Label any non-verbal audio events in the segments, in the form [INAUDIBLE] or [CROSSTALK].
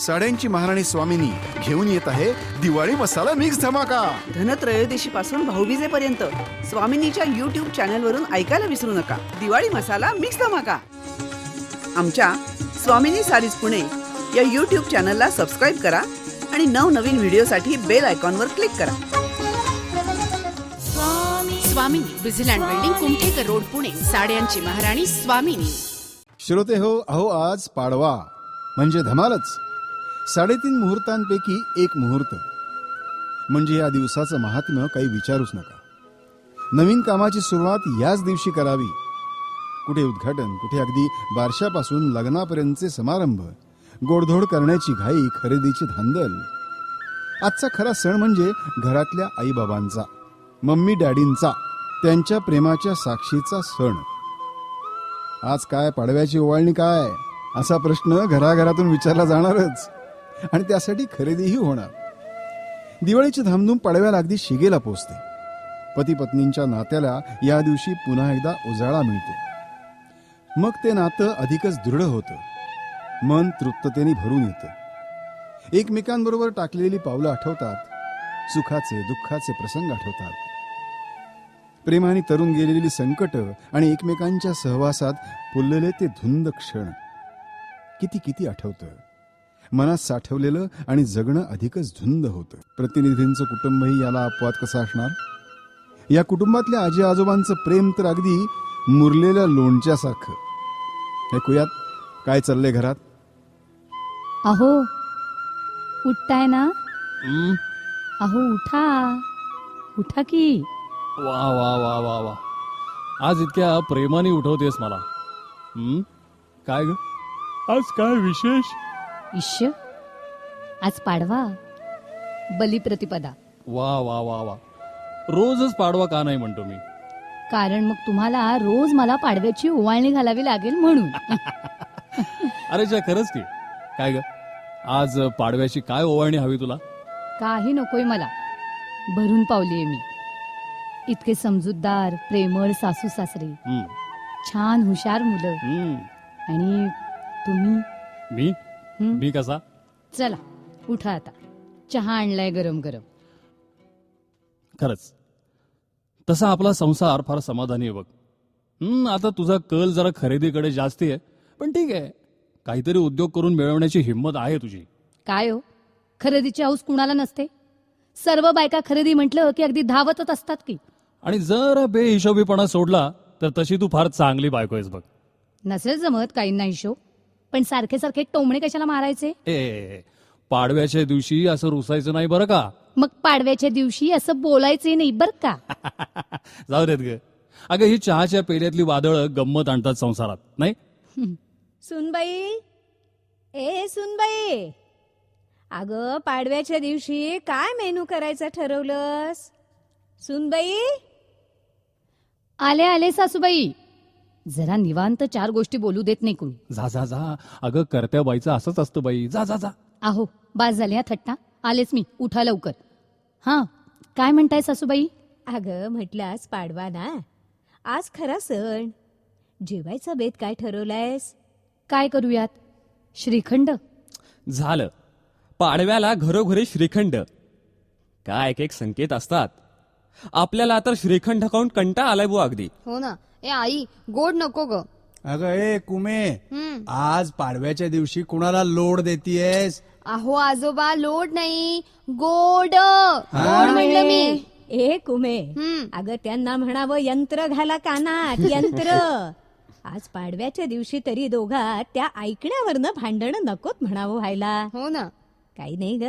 साड्यांची महाराणी स्वामिनी घेऊन येत आहे दिवाळी मसाला मिक्स धमाका. धनत्रयोदशी पासून भाऊबीजेपर्यंत स्वामिनीच्या युट्यूब चॅनल वरून ऐकायला विसरू नका. दिवाळी मसाला मिक्स धमाका. आमच्या स्वामिनी सारीज पुणे या युट्यूब चॅनलला सबस्क्राईब करा आणि नवनवीन व्हिडिओसाठी बेल आयकॉनवर क्लिक करा. स्वामिनी बिझिलँड बिल्डिंग कुमठेकर रोड पुणे. साड्यांची महाराणी स्वामिनी. श्रोते हो अहो आज पाडवा. म्हणजे धमालच. साडेतीन मुहूर्तांपैकी एक मुहूर्त. म्हणजे या दिवसाचं महात्म्य काही विचारूच नका. नवीन कामाची सुरुवात याच दिवशी करावी. कुठे उद्घाटन कुठे अगदी बारशापासून लग्नापर्यंतचे समारंभ गोडधोड करण्याची घाई खरेदीची धांदल. आजचा खरा सण म्हणजे घरातल्या आईबाबांचा मम्मी डॅडींचा त्यांच्या प्रेमाच्या साक्षीचा सण. आज काय पाडव्याची ओवाळणी काय? असा प्रश्न घराघरातून विचारला जाणारच. आणि त्यासाठी खरेदीही होणार. दिवाळीची धामधूम पाडव्याला अगदी शिगेला पोचते. पती पत्नींच्या नात्याला या दिवशी पुन्हा एकदा उजाळा मिळतो. मग ते नातं अधिकच दृढ होतं. मन तृप्ततेने भरून येतं. एकमेकांबरोबर टाकलेली पावलं आठवतात. सुखाचे दुःखाचे प्रसंग आठवतात. प्रेमाने तरुण गेलेली संकट आणि एकमेकांच्या सहवासात फुललेले ते धुंद क्षण. किती किती आठवतं. मनात साठवलेलं आणि जगणं अधिकच धुंद होतं. प्रतिनिधींचं कुटुंबही याला अपवाद कसा असणार? या कुटुंबातल्या आजी आजोबांचं प्रेम तर अगदी मुरलेल्या लोणच्यासारखं. ऐकूयात काय चाललंय घरात? अहो उठताय ना? हं? अहो उठा. उठा की. वा वा वा वा वा. आज इतक्या प्रेमाने उठवतेस मला. हं? काय ग? आज काय विशेष? इश्य आज पाडवा बलिप्रतिपदा. वा वा वा वा. रोजच पाडवा का नाही म्हणतो मी? कारण मग तुम्हाला रोज मला पाडव्याची ओवाळणी घालावी लागेल म्हणून. [LAUGHS] अरे च्या खरंच की. काय ग? आज पाडव्याची काय ओवाळणी हवी तुला? काही नकोय मला. भरून पावलीये मी. इतके समजूतदार प्रेमळ सासू सासरे. छान हुशार मुलं. आणि तुम्ही? मी? हं? मी कसा? चला उठा आता. चहा आणलाय गरम गरम. खरंच. तसा आपला संसार फार समाधानी आहे बघ. हं, आता तुझा कल जरा खरेदीकडे जास्ती आहे पण ठीक आहे. काहीतरी उद्योग करून मिळवण्याची हिंमत आहे तुझी. काय हो? खरेदीची हौस कुणाला नसते? सर्व बायका खरेदी म्हटलं की अगदी धावतच असतात की? आणि जर बेहिशोबीपणा सोडला तर तशी तू फार चांगली बायको आहेस बघ. नसेल जमत काहींना हिशोब. पण सारखे सारखे टोमणे कशाला मारायचे? ए पाडव्याच्या दिवशी असं रुसायचं नाही बरं का? मग पाडव्याच्या दिवशी असं बोलायचे नाही बर का? [LAUGHS] जाऊ देत ग. अगं ही चहाच्या पेल्यातली वादळ गंमत आणतात संसारात नाही? सुनबाई. ए सुनबाई. अगं पाडव्याच्या दिवशी काय मेनू करायचा ठरवलंस? सुनबाई? आले आले सासूबाई. जरा निवांत चार गोष्टी बोलू देत नाही कुणी. जा जा जा. अगं करत्या बाईचं असंच असतं बाई. जा जा जा. आहो बास झाले हा थट्टा. आलेच मी. उठा लवकर. हा काय म्हणताय सासूबाई? अगं म्हटलं आज पाडवा ना आज खरा सण. जेवायचा बेत काय ठरवलायस? काय करूयात? श्रीखंड? झालं. पाडव्याला घरोघरी श्रीखंड. काय एक एक संकेत असतात. आपल्याला तर श्रीखंड खाऊन कंटा आलाय बुवा अगदी. हो ना. ए आई गोड नको ग. अगं ए कुमे हम्म. आज पाडव्याच्या दिवशी कुणाला लोड देतीयस? अहो आजोबा लोड नाही. गोड. गोड म्हणलं मी. ए कुमे हम्म. अगं त्यांना म्हणावं यंत्र घाला कानात यंत्र. [LAUGHS] आज पाडव्याच्या दिवशी तरी दोघात त्या ऐकण्यावरनं भांडण नकोत म्हणावं व्हायला. हो ना. काही नाही ग.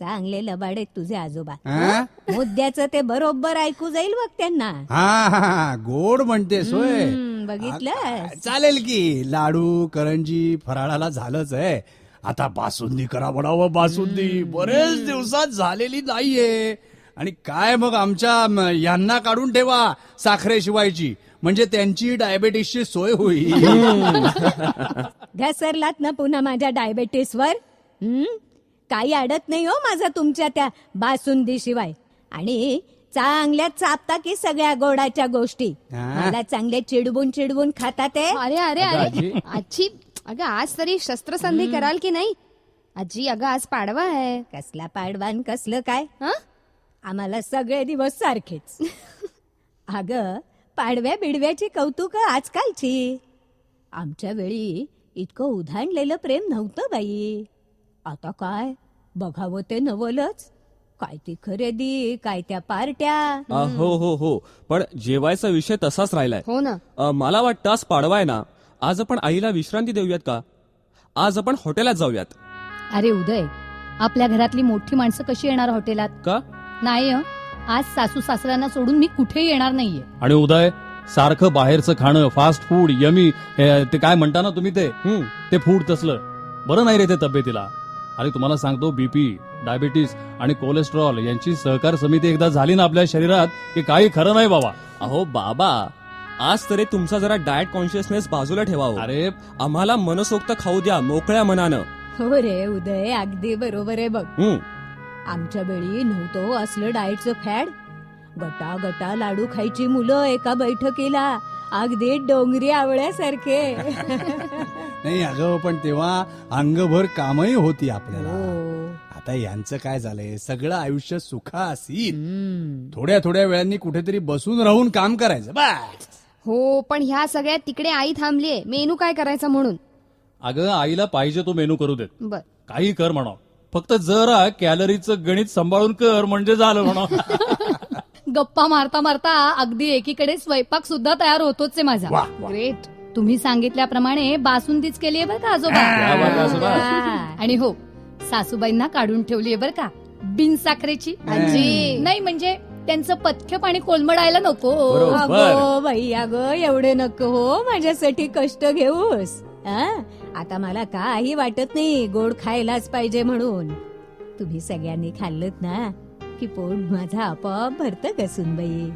चांगले लबाडेत तुझे आजोबा. हा? मुद्द्याचं ते बरोबर ऐकू जाईल बघ त्यांना. हा, हा, गोड म्हणतेस होय. हम्म, बघितलं चालेल की. लाडू करंजी फराळाला झालंच आहे आता बासुंदी करा म्हणावं बासुंदी. बरेच दिवसात झालेली नाहीये. आणि काय मग आमच्या म, यांना काढून ठेवा साखरेशिवायची म्हणजे त्यांची डायबेटीसची सोय होईल. [LAUGHS] घसरलात ना पुन्हा माझ्या डायबेटीसवर? हम्म? काही अडत नाही हो माझा तुमच्या त्या बासुंदी शिवाय. आणि चांगल्या चापता की सगळ्या गोडाच्या गोष्टी? मला चांगले चिडवून चिडवून खाता ते अरे अरे अरे. आजी. आजी अगं आज तरी शस्त्रसंधी कराल की नाही? आजी अगं आज पाडवा आहे. कसला पाडवान कसलं काय? हं? आम्हाला सगळे दिवस सारखेच. [LAUGHS] अग पाडव्या बिडव्याची कौतुक आजकालची. आमच्या वेळी इतकं उधाणलेलं प्रेम नव्हतं बाई. आता काय? बघावं ते नवलच. काय ती खरेदी काय त्या पार्ट्या. अ, हो हो हो. पण जेवायचा विषय तसाच राहिलाय. हो ना. अ, मला वाटतं आज पाडवा आहे ना. आज आपण आईला विश्रांती देऊयात का? आज आपण हॉटेलात जाऊयात. अरे उदय आपल्या घरातली मोठी माणसं कशी येणार हॉटेलात? का? नाही हं. आज सासू सासऱ्यांना सोडून मी कुठेही येणार नाहीये. आणि उदय सारखं बाहेरचं खाणं फास्ट फूड यमी हे, ते काय म्हणता ना तुम्ही ते? हं. ते फूड तसलं. बरं नाही रे ते तब्येतीला. अरे तुम्हाला सांगतो बीपी डायबिटीस आणि कोलेस्ट्रॉल यांची सहकार समिती एकदा झाली ना आपल्या शरीरात की काही खरं नाही बाबा. अहो बाबा आज तरी तुमचा जरा डाएट कॉन्शियसनेस बाजूला ठेवावं अरे. आम्हाला मनसोक्त खाऊ द्या मोकळ्या मनानं. हो रे उदय अगदी बरोबर आहे बघ. हं. आमच्या वेळी नव्हतं असलं डाएटचं फॅड. गटा गटा लाडू खायची मुलं एका बैठकीला. अगदी डोंगरी आवळ्यासारखे. नाही अगं पण तेव्हा अंगभर कामही होती आपल्याला. हो. आता यांचं काय झालंय? सगळं आयुष्य सुखासीत. थोड्या थोड्या वेळांनी कुठेतरी बसून राहून काम करायचं बस. हो पण ह्या सगळ्यात तिकडे आई थांबलीये. मेनू काय करायचा म्हणून? अगं आईला पाहिजे तो मेनू करू देत. बर. काही कर म्हणा फक्त जरा कॅलरीचं गणित सांभाळून कर म्हणजे झालं म्हणा [LAUGHS] गप्पा मारता मारता अगदी एकीकडे स्वयंपाक सुद्धा तयार होतोच आहे माझा. वा. ग्रेट तुम्ही सांगितल्याप्रमाणे बासुंदीच केली आहे बरं का क्या बात आहे, आजोबा. आजोबा आणि हो सासूबाईंना काढून ठेवली आहे बरं का बिन साखरेची. आजी. नाही म्हणजे त्यांचं पथ्य पाणी कोलमडायला नको. बरोबर. अगो बाई अगं एवढे नको हो माझ्यासाठी कष्ट घेऊस. हं? आता मला काही वाटत नाही गोड खायलाच पाहिजे म्हणून. तुम्ही सगळ्यांनी खाल्लत ना. की पोट माझा आपोआप भरतं का सुनबाई?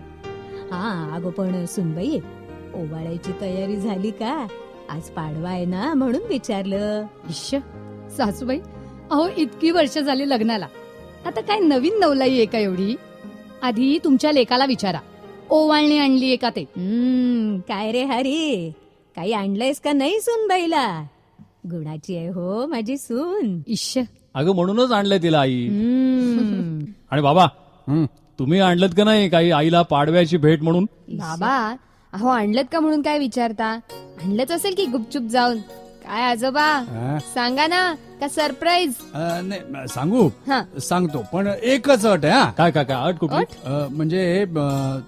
हा अगो पण सुनबाई ओवाळायची तयारी झाली का? आज पाडवा आहे ना म्हणून विचारलं. इश्श, सासूबाई अहो इतकी वर्ष झाली लग्नाला. आता काय नवीन नवलाई आहे का एवढी? आधी तुमच्या लेकाला विचारा. ओवाळणी आणली आहे का ते? हम्म काय रे हरी? काही आणलंयस का नाही सुनबाईला? गुणाची आहे हो माझी सून. इश्श अगं म्हणूनच आणलंय तिला आई. हम्म. आणि बाबा हं. तुम्ही आणलं का नाही काही आईला पाडव्याची भेट म्हणून? बाबा अहो आणलत का म्हणून काय विचारता? आणलंच असेल की गुपचूप जाऊन. काय आजोबा हा? सांगा ना का सरप्राईज अं, नाही, सांगू? हा. सांगतो पण एकच अट आहे हा. काय काय काय अट कुठली? अं, म्हणजे अं,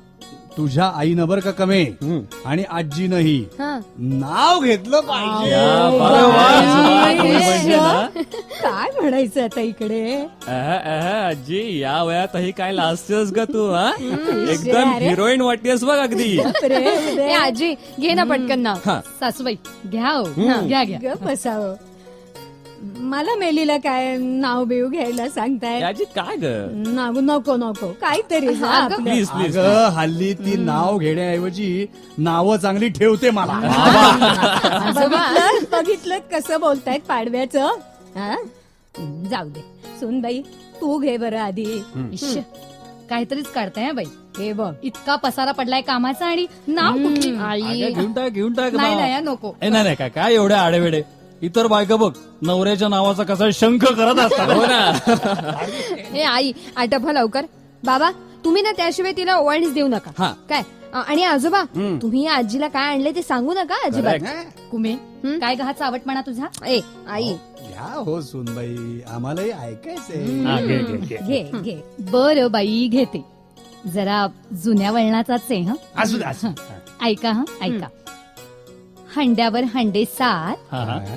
तुझ्या आईनं बरं का कमे. आणि आजीनंही. हा. नाव घेतलं पाहिजे. काय म्हणायचं आता इकडे? अह, अह, आजी या वयातही काय लाजतेस ग तू हा? एकदम. हिरोईन वाटतेस बघ अगदी. आजी घे ना पटकन नाव सासूबाई घ्या हो. घ्या घ्या. बसावं. मला मेलीला काय नाव बिव घ्यायला सांगताय? काय ग? नाव नको नको. काहीतरी जा अगं, आपलं. प्लीज प्लीज अगं हल्ली ती नाव घेण्याऐवजी नावं चांगली ठेवते मला. बघितलं बघितलं कसं बोलतायत पाडव्याचं? हा? जाऊ दे. सुनबाई तू घे बरं आधी. इश्श, काहीतरीच काढताय हं बाई. हे बघ इतका पसारा पडलाय कामाचा आणि नाव कुठली? आई अगं, घेऊन टाक घेऊन टाक नाही हं, नको. ए, नाही नाही काय काय एवढ्या आडेवेडे? इतर बायका बघ नवऱ्याच्या नावाचा कसा शंख करत असतात. हो ना. ए आई आटप हा लवकर. बाबा तुम्ही ना त्याशिवाय तिला ओवाळणीच देऊ नका. हा. काय? अ, आणि आजोबा तुम्ही या आजीला काय आणले ते सांगू नका अजिबात कुमे हं? काय गहा चावट म्हणा तुझा? ए आई. घ्या हो सुनबाई. आम्हालाही ऐकायचंय. हा, घे, घे, घे. घे घे. बर बाई घेते. जरा जुन्या वळणाचाच आहे हं असू दे असू दे. ऐका हं ऐका. हंड्यावर हंडे सात. हा, हा.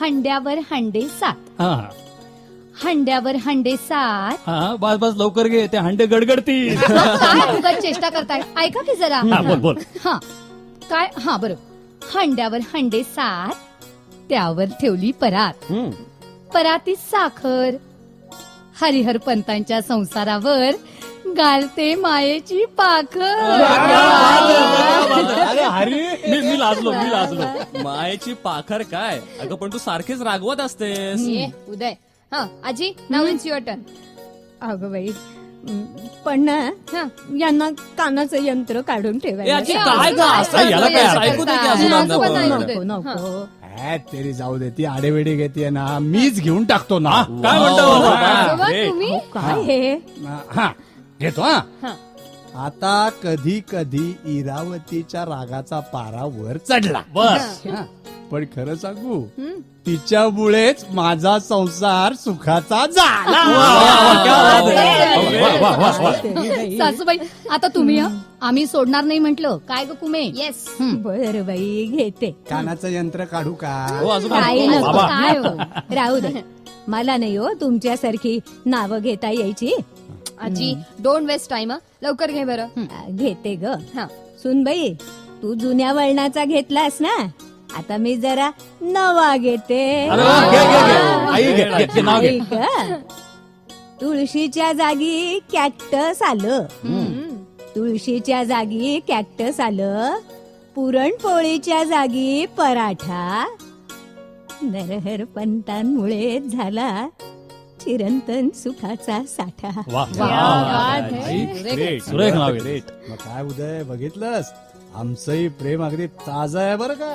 हंड्यावर हंडे सात. हा, हा. हंड्यावर हंडे सात. हा बस बस लवकर घे. ते हंडे गडगडतील. [LAUGHS] काय उगाच चेष्टा करताय? ऐका की जरा. हा, बोल बोल. हा. काय? हा बरोबर हंड्यावर हंडे सात. त्यावर ठेवली परात. हं. परातीत साखर. हरिहर पंतांच्या संसारावर गालते मायेची पाखर. अरे हरी मी मी लाजलो मी लाजलो. मायेची पाखर काय? अगं पण तू सारखीच रागवत असतेस. ए, उदय. हा आजी नाव इट्स युअर टर्न अगं बाई हं, पण ना हा. यांना कानाचं यंत्र काढून ए, ठेवायला आजी, सांग. काय ग? असं याला काय असं ऐकू ऐकू दे की आजोबांना आजोबांना पण. ऐकू दे. नको नको. काय तरी जाऊ दे ती आडेवेडे घेते ना मीच घेऊन टाकतो ना. काय म्हणता हो? तुम्ही? काय हे हा. घेतो हा. आता कधी कधी इरावतीच्या रागाचा पारा वर चढला. बस हा. पण खरं सांगू तिच्यामुळेच माझा संसार सुखाचा झाला. सासूबाई आता तुम्ही? आम्ही सोडणार नाही म्हंटल. काय ग कुमे? येस बर बाई घेते. कानाचं यंत्र काढू का? हो आजोबा काही नको बाबा. काय हो? राहू दे. मला नाही हो तुमच्यासारखी नावं घेता यायची. आजी डोंट वेस्ट टाइम लवकर घे बरं. आ, घेते ग. हा. सुनबाई तू जुन्या वळणाचा घेतलास ना? आता मी जरा नवा घेते. अरे वा, घे, घे, घे. आई घे, घे, घे, नाव घे. ऐका. तुळशीच्या जागी कॅक्टस आलं. तुळशीच्या जागी कॅक्टस आलं. पुरणपोळीच्या जागी पराठा. नरहर पंतांमुळे झाला चिरंतन सुखाचा साठा. वा. क्या बात है. आई, Great. सुरेख नाव आहे. मग काय उदय बघितलंस? आमचंही प्रेम अगदी ताजं आहे बरं का?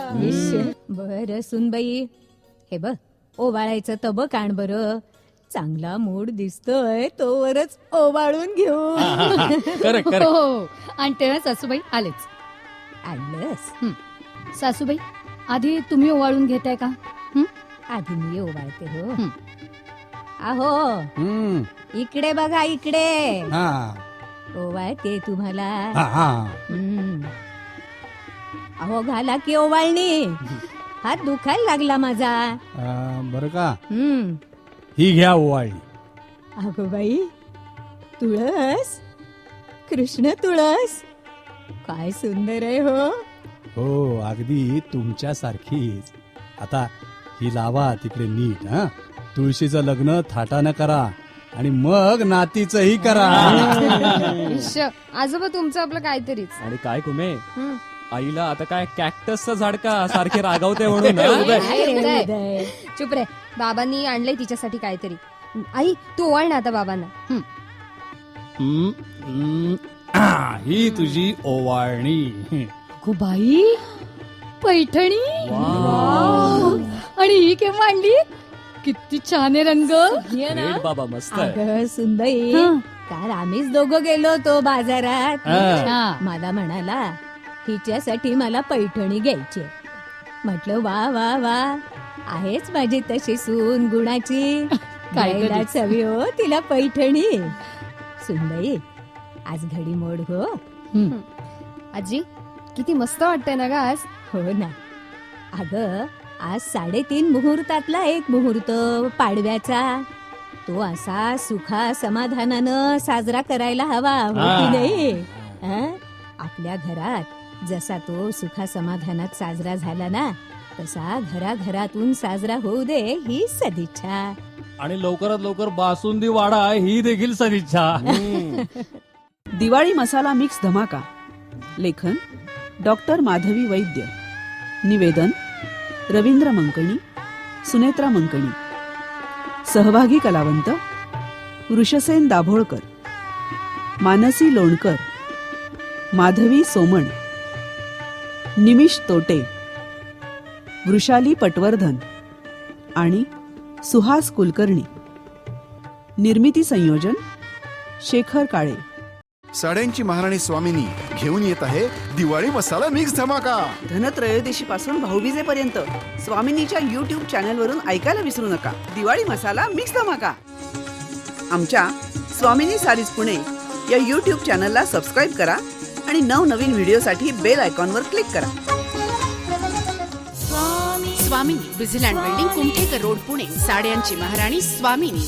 बर सुनबाई. हे बघ ओवाळायचं तब काण बर. चांगला मूड दिसतोय तोवरच ओवाळून घेऊ करेक्ट करेक्ट हो. आणि तेव्हा सासूबाई आलेच. आणलंस सासूबाई आधी तुम्ही ओवाळून घेताय का? हं? आधी मी ओवाळते हो. हं. आहो. हम्म. इकडे बघा इकडे. हा. ओवाळते तुम्हाला. हा. अहो घाला की ओवाळणी. हात दुखायला लागला माझा. अं, बरं का? हम्म. ही घ्या ओवाळणी. अगो बाई तुळस. कृष्ण तुळस. काय सुंदर आहे हो. हो अगदी तुमच्यासारखीच. आता ही लावा तिकडे नीट हा. तुळशीचं लग्न थाटानं करा आणि मग नातीचंही करा. आजोबा तुमचं आपलं काहीतरीच. आणि काय कुमे? हं. आईला आता काय कॅक्टसचं झाड का सारखे रागावते म्हणून हा? काय? चुप रे. बाबांनी आणलंय तिच्यासाठी काहीतरी. आई तू ओवाळ ना आता बाबांना. हम्म, हम्म. आ, ही तुझी ओवाळणी. Go by Paithani? वाव. आणि ही केव्हा आणली? किती छान आहे रंग. Great बाबा मस्त आहे. अगं सुंदई हं. काल आम्हीच दोघं गेलो होतो बाजारात. हा. हा. मला म्हणाला हिच्यासाठी मला पैठणी घ्यायची म्हटलं वा वा वा. आहेच माझी तशी सून गुणाची. [LAUGHS] काहीतरीच. खायला चवी हो तिला पैठणी. सुंदई आज घडी मोड हो. हं. आजी किती मस्त वाटतंय ना ग आज. हो ना. अग आज साडेतीन मुहूर्तातला एक मुहूर्त पाडव्याचा. तो असा सुखा समाधानानं साजरा करायला हवा हो की. नाही? हं? आपल्या घरात जसा तो सुखा समाधानात साजरा झाला ना तसा घराघरातून साजरा होऊ दे ही सदिच्छा. आणि लवकरात लवकर बासुंदी वाडा ही देखील सदिच्छा. दिवाळी मसाला मिक्स धमाका. लेखन डॉक्टर माधवी वैद्य. निवेदन रवींद्र मंकणी सुनेत्रा मंकणी सहभागी कलावंत वृषसेन दाभोळकर मानसी लोणकर माधवी सोमण निमिष तोटे वृषाली पटवर्धन आणि सुहास कुलकर्णी. निर्मिती संयोजन शेखर काळे. साड्यांची महाराणी स्वामिनी घेऊन येत आहे दिवाळी मसाला मिक्स धमाका. धनत्रयोदशीपासून भाऊबीजेपर्यंत स्वामिनीच्या युट्यूब चॅनलवरून ऐकायला विसरू नका. दिवाळी मसाला मिक्स धमाका. आमच्या स्वामिनी सारीज पुणे या युट्यूब चॅनलला सबस्क्राईब करा आणि नवनवीन व्हिडिओसाठी बेल आयकॉनवर क्लिक करा. स्वामिनी विझिलँड बिल्डिंग कुमठेकर रोड पुणे. साड्यांची महाराणी स्वामिनी.